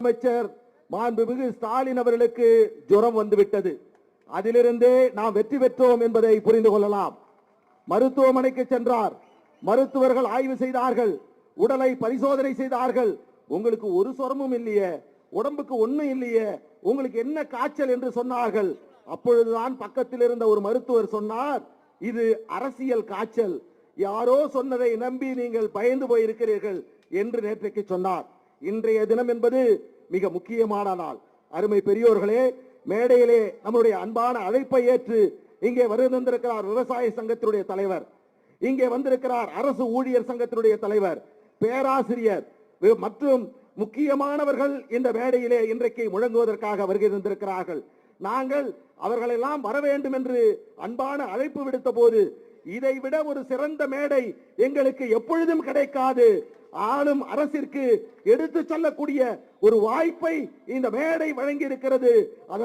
அமைச்சர் மாண்புமிகு ஸ்டாலின் அவர்களுக்கு ஜுரம் வந்துவிட்டது. அதிலிருந்தே நாம் வெற்றி பெற்றோம் என்பதை புரிந்து கொள்ளலாம். மருத்துவமனைக்கு சென்றார். மருத்துவர்கள் ஆய்வு செய்தார்கள். உடலை பரிசோதனை செய்தார்கள். உங்களுக்கு ஒரு சொரமும் இல்லையே. உடம்புக்கு ஒண்ணும் இல்லையே. உங்களுக்கு என்ன காய்ச்சல் என்று சொன்னார்கள். அப்பொழுதுதான் பக்கத்தில் இருந்த ஒரு மருத்துவர் சொன்னார் இது அரசியல் காய்ச்சல். யாரோ சொன்னதை நம்பி நீங்கள் பயந்து போயிருக்கிறீர்கள் என்று நேற்றைக்கு சொன்னார். இன்றைய தினம் என்பது மிக முக்கியமான நாள். அருமை பெரியோர்களே மேடையிலே நம்முடைய அன்பான அழைப்பை ஏற்று இங்கே வருந்திருக்கிறார் விவசாய சங்கத்தினுடைய தலைவர். இங்கே வந்திருக்கிறார் அரசு ஊழியர் சங்கத்தினுடைய தலைவர் பேராசிரியர் மற்றும் முக்கியமானவர்கள் இந்த மேடையிலே இன்றைக்கு முழங்குவதற்காக வருகை நாங்கள் அவர்களெல்லாம் வர வேண்டும் என்று அன்பான அழைப்பு விடுத்த போது இதை விட ஒரு சிறந்த மேடை எங்களுக்கு எப்பொழுதும் கிடைக்காது. ஆளும் அரசிற்கு எடுத்து சொல்லக்கூடிய ஒரு வாய்ப்பை இந்த மேடை வழங்கி இருக்கிறது அதன்